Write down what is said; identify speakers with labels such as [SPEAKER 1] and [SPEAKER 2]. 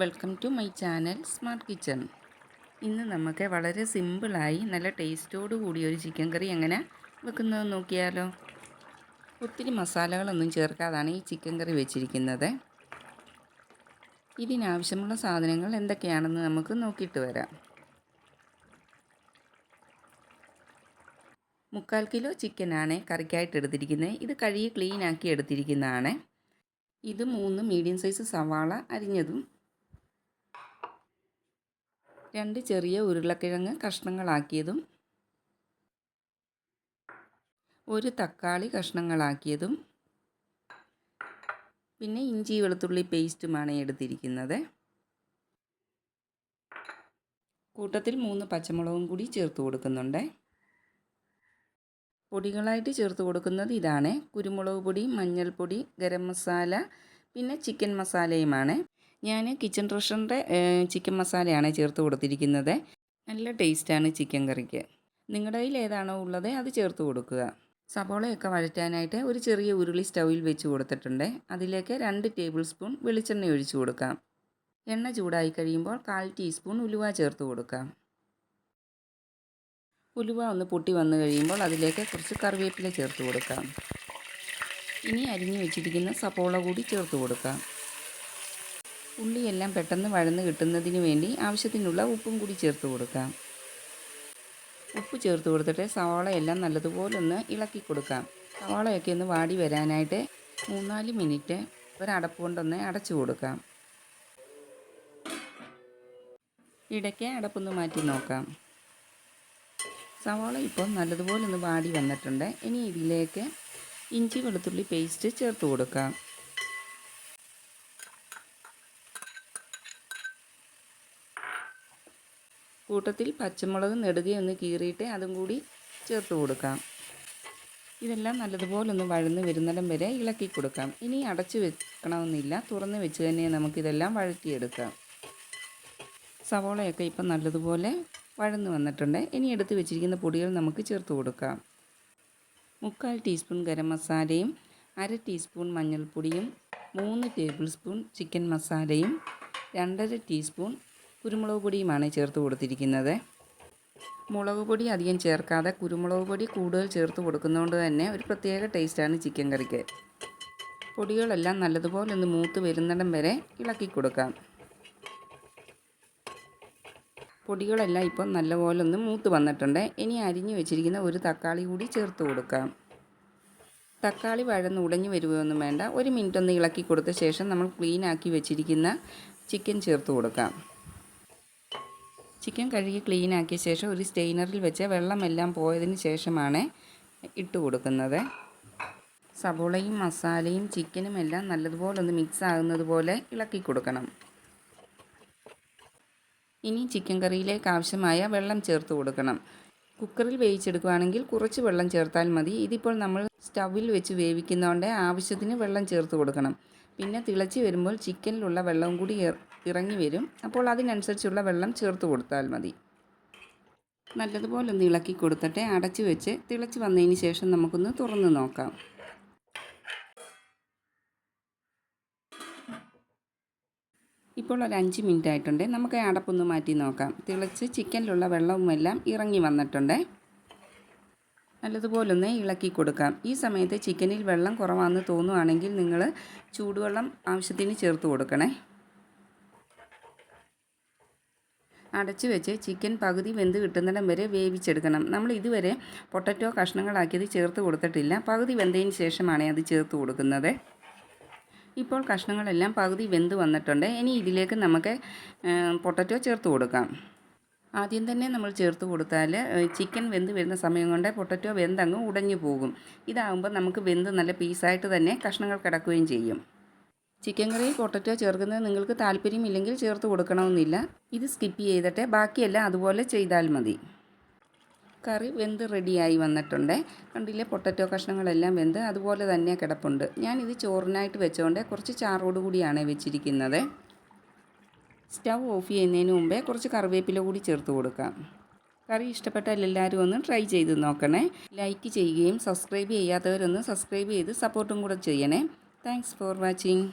[SPEAKER 1] Welcome to my channel smart kitchen. ഇന്ന് നമുക്ക് വളരെ സിമ്പിളായി നല്ല ടേസ്റ്റോട് കൂടിയ ഒരു ചിക്കൻ കറി എങ്ങനെ വെക്കുന്നത് നോക്കിയാലോ. ഒത്തിരി മസാലകളൊന്നും ചേർക്കാതാണ് ഈ ചിക്കൻ കറി വെച്ചിരിക്കുന്നത്. ഇതിനാവശ്യമുള്ള സാധനങ്ങൾ എന്തൊക്കെയാണെന്ന് നമുക്ക് നോക്കിയിട്ട് വരാം. മുക്കാൽ കിലോ ചിക്കനാണ് കറിക്കായിട്ട് എടുത്തിരിക്കുന്നത്. ഇത് കഴുകി ക്ലീൻ ആക്കി എടുത്തിരിക്കുന്നതാണ്. ഇത് മൂന്ന് മീഡിയം സൈസ് സവാള അരിഞ്ഞതും രണ്ട് ചെറിയ ഉരുളക്കിഴങ്ങ് കഷ്ണങ്ങളാക്കിയതും ഒരു തക്കാളി കഷ്ണങ്ങളാക്കിയതും പിന്നെ ഇഞ്ചി വെളുത്തുള്ളി പേസ്റ്റുമാണ് എടുത്തിരിക്കുന്നത്. കൂട്ടത്തിൽ മൂന്ന് പച്ചമുളകും കൂടി ചേർത്ത് കൊടുക്കുന്നുണ്ട്. പൊടികളായിട്ട് ചേർത്ത് കൊടുക്കുന്നത് ഇതാണ്. കുരുമുളക് പൊടി മഞ്ഞൾപ്പൊടി ഗരം മസാല പിന്നെ ചിക്കൻ മസാലയുമാണ്. ഞാൻ കിച്ചൺ ട്രഷറിന്റെ ചിക്കൻ മസാലയാണ് ചേർത്ത് കൊടുത്തിരിക്കുന്നത്. നല്ല ടേസ്റ്റാണ് ചിക്കൻ കറിക്ക്. നിങ്ങളുടെ കയ്യിൽ ഏതാണോ ഉള്ളത് അത് ചേർത്ത് കൊടുക്കുക. സബോളയൊക്കെ വഴറ്റാനായിട്ട് ഒരു ചെറിയ ഉരുളി സ്റ്റൗവിൽ വെച്ച് കൊടുത്തിട്ടുണ്ട്. അതിലേക്ക് രണ്ട് ടേബിൾ സ്പൂൺ വെളിച്ചെണ്ണ ഒഴിച്ചു കൊടുക്കാം. എണ്ണ ചൂടായി കഴിയുമ്പോൾ കാൽ ടീസ്പൂൺ ഉലുവ ചേർത്ത് കൊടുക്കാം. ഉലുവ ഒന്ന് പൊട്ടി വന്നു കഴിയുമ്പോൾ അതിലേക്ക് കുറച്ച് കറിവേപ്പില ചേർത്ത് കൊടുക്കാം. ഇനി അരിഞ്ഞു വെച്ചിരിക്കുന്ന സപ്പോള കൂടി ചേർത്ത് കൊടുക്കാം. ഉള്ളിയെല്ലാം പെട്ടെന്ന് വഴന്ന് കിട്ടുന്നതിന് വേണ്ടി ആവശ്യത്തിനുള്ള ഉപ്പും കൂടി ചേർത്ത് കൊടുക്കാം. ഉപ്പ് ചേർത്ത് കൊടുത്തിട്ട് സവാളയെല്ലാം നല്ലതുപോലെ ഒന്ന് ഇളക്കി കൊടുക്കാം. സവാളയൊക്കെ ഒന്ന് വാടി വരാനായിട്ട് മൂന്നാൽ മിനിറ്റ് ഒരടപ്പ് കൊണ്ടൊന്ന് അടച്ചു കൊടുക്കാം. ഇടയ്ക്ക് അടപ്പൊന്ന് മാറ്റി നോക്കാം. സവാള ഇപ്പോൾ നല്ലതുപോലെ ഒന്ന് വാടി വന്നിട്ടുണ്ട്. ഇനി ഇതിലേക്ക് ഇഞ്ചി വെളുത്തുള്ളി പേസ്റ്റ് ചേർത്ത് കൊടുക്കാം. കൂട്ടത്തിൽ പച്ചമുളക് നെടുകയൊന്ന് കീറിയിട്ട് അതും കൂടി ചേർത്ത് കൊടുക്കാം. ഇതെല്ലാം നല്ലതുപോലെ ഒന്ന് വഴന്ന് വരുന്നിടം വരെ ഇളക്കി കൊടുക്കാം. ഇനി അടച്ച് വെക്കണമെന്നില്ല. തുറന്ന് വെച്ച് തന്നെ നമുക്കിതെല്ലാം വഴറ്റിയെടുക്കാം. സവോളയൊക്കെ ഇപ്പം നല്ലതുപോലെ വഴന്ന് വന്നിട്ടുണ്ട്. ഇനി എടുത്ത് വെച്ചിരിക്കുന്ന പൊടികൾ നമുക്ക് ചേർത്ത് കൊടുക്കാം. മുക്കാൽ ടീസ്പൂൺ ഗരം മസാലയും അര ടീസ്പൂൺ മഞ്ഞൾപ്പൊടിയും മൂന്ന് ടേബിൾ സ്പൂൺ ചിക്കൻ മസാലയും രണ്ടര ടീസ്പൂൺ കുരുമുളക് പൊടിയുമാണ് ചേർത്ത് കൊടുത്തിരിക്കുന്നത്. മുളക് പൊടി അധികം ചേർക്കാതെ കുരുമുളക് പൊടി കൂടുതൽ ചേർത്ത് കൊടുക്കുന്നതുകൊണ്ട് തന്നെ ഒരു പ്രത്യേക ടേസ്റ്റാണ് ചിക്കൻ കറിക്ക്. പൊടികളെല്ലാം നല്ലതുപോലെ ഒന്ന് മൂത്ത് വരുന്നിടം വരെ ഇളക്കി കൊടുക്കാം. പൊടികളെല്ലാം ഇപ്പം നല്ലപോലെ ഒന്ന് മൂത്ത് വന്നിട്ടുണ്ട്. ഇനി അരിഞ്ഞു വെച്ചിരിക്കുന്ന ഒരു തക്കാളി കൂടി ചേർത്ത് കൊടുക്കാം. തക്കാളി വഴന്ന് ഉടഞ്ഞു വരുകയൊന്നും വേണ്ട. ഒരു മിനിറ്റ് ഒന്ന് ഇളക്കി കൊടുത്ത ശേഷം നമ്മൾ ക്ലീൻ ആക്കി വെച്ചിരിക്കുന്ന ചിക്കൻ ചേർത്ത് കൊടുക്കാം. ചിക്കൻ കഴുകി ക്ലീൻ ആക്കിയ ശേഷം ഒരു സ്റ്റെയിനറിൽ വെച്ച് വെള്ളമെല്ലാം പോയതിന് ശേഷമാണ് ഇട്ട് കൊടുക്കുന്നത്. സബോളയും മസാലയും ചിക്കനും എല്ലാം നല്ലതുപോലെ ഒന്ന് മിക്സ് ആകുന്നത് പോലെ ഇളക്കി കൊടുക്കണം. ഇനി ചിക്കൻ കറിയിലേക്ക് ആവശ്യമായ വെള്ളം ചേർത്ത് കൊടുക്കണം. കുക്കറിൽ വേവിച്ചെടുക്കുകയാണെങ്കിൽ കുറച്ച് വെള്ളം ചേർത്താൽ മതി. ഇതിപ്പോൾ നമ്മൾ സ്റ്റവിൽ വെച്ച് വേവിക്കുന്നതുകൊണ്ട് ആവശ്യത്തിന് വെള്ളം ചേർത്ത് കൊടുക്കണം. പിന്നെ തിളച്ച് വരുമ്പോൾ ചിക്കനിലുള്ള വെള്ളവും കൂടി ഇറങ്ങി വരും. അപ്പോൾ അതിനനുസരിച്ചുള്ള വെള്ളം ചേർത്ത് കൊടുത്താൽ മതി. നല്ലതുപോലെ ഒന്ന് ഇളക്കി കൊടുത്തിട്ട് അടച്ചു വെച്ച് തിളച്ച് വന്നതിന് ശേഷം നമുക്കൊന്ന് തുറന്ന് നോക്കാം. ഇപ്പോൾ ഒരു അഞ്ച് മിനിറ്റ് ആയിട്ടുണ്ട് നമുക്ക് അടപ്പൊന്ന് മാറ്റി നോക്കാം. തിളച്ച് ചിക്കനിലുള്ള വെള്ളവും എല്ലാം ഇറങ്ങി വന്നിട്ടുണ്ട്. നല്ലതുപോലൊന്ന് ഇളക്കി കൊടുക്കാം. ഈ സമയത്ത് ചിക്കനിൽ വെള്ളം കുറവാണെന്ന് തോന്നുവാണെങ്കിൽ നിങ്ങൾ ചൂടുവെള്ളം ആവശ്യത്തിന് ചേർത്ത് കൊടുക്കണേ. അടച്ചു വെച്ച് ചിക്കൻ പകുതി വെന്ത് കിട്ടുന്നിടം വരെ വേവിച്ചെടുക്കണം. നമ്മൾ ഇതുവരെ പൊട്ടറ്റോ കഷ്ണങ്ങളാക്കിയത് ചേർത്ത് കൊടുത്തിട്ടില്ല. പകുതി വെന്തതിന് ശേഷമാണ് അത് ചേർത്ത് കൊടുക്കുന്നത്. ഇപ്പോൾ കഷ്ണങ്ങളെല്ലാം പകുതി വെന്ത് വന്നിട്ടുണ്ട്. ഇനി ഇതിലേക്ക് നമുക്ക് പൊട്ടറ്റോ ചേർത്ത് കൊടുക്കാം. ആദ്യം തന്നെ നമ്മൾ ചേർത്ത് കൊടുത്താൽ ചിക്കൻ വെന്ത് വരുന്ന സമയം കൊണ്ട് പൊട്ടറ്റോ വെന്തങ്ങ് ഉടഞ്ഞു പോകും. ഇതാകുമ്പോൾ നമുക്ക് വെന്ത് നല്ല പീസായിട്ട് തന്നെ കഷ്ണങ്ങൾ കിടക്കുകയും ചെയ്യും. ചിക്കൻ കറി പൊട്ടറ്റോ ചേർക്കുന്നത് നിങ്ങൾക്ക് താല്പര്യമില്ലെങ്കിൽ ചേർത്ത് കൊടുക്കണമെന്നില്ല. ഇത് സ്കിപ്പ് ചെയ്തിട്ട് ബാക്കിയെല്ലാം അതുപോലെ ചെയ്താൽ മതി. കറി വെന്ത് റെഡിയായി വന്നിട്ടുണ്ട്. കണ്ടില്ലേ പൊട്ടറ്റോ കഷ്ണങ്ങളെല്ലാം വെന്ത് അതുപോലെ തന്നെ കിടപ്പുണ്ട്. ഞാനിത് ചോറിനായിട്ട് വെച്ചുകൊണ്ട് കുറച്ച് ചാറോട് കൂടിയാണ് വെച്ചിരിക്കുന്നത്. സ്റ്റൗ ഓഫ് ചെയ്യുന്നതിന് മുമ്പേ കുറച്ച് കറിവേപ്പില കൂടി ചേർത്ത് കൊടുക്കാം. കറി ഇഷ്ടപ്പെട്ടാൽ എല്ലാവരും ഒന്ന് ട്രൈ ചെയ്ത് നോക്കണേ. ലൈക്ക് ചെയ്യുകയും സബ്സ്ക്രൈബ് ചെയ്യാത്തവരൊന്ന് സബ്സ്ക്രൈബ് ചെയ്ത് സപ്പോർട്ടും കൂടെ ചെയ്യണേ. Thanks for watching.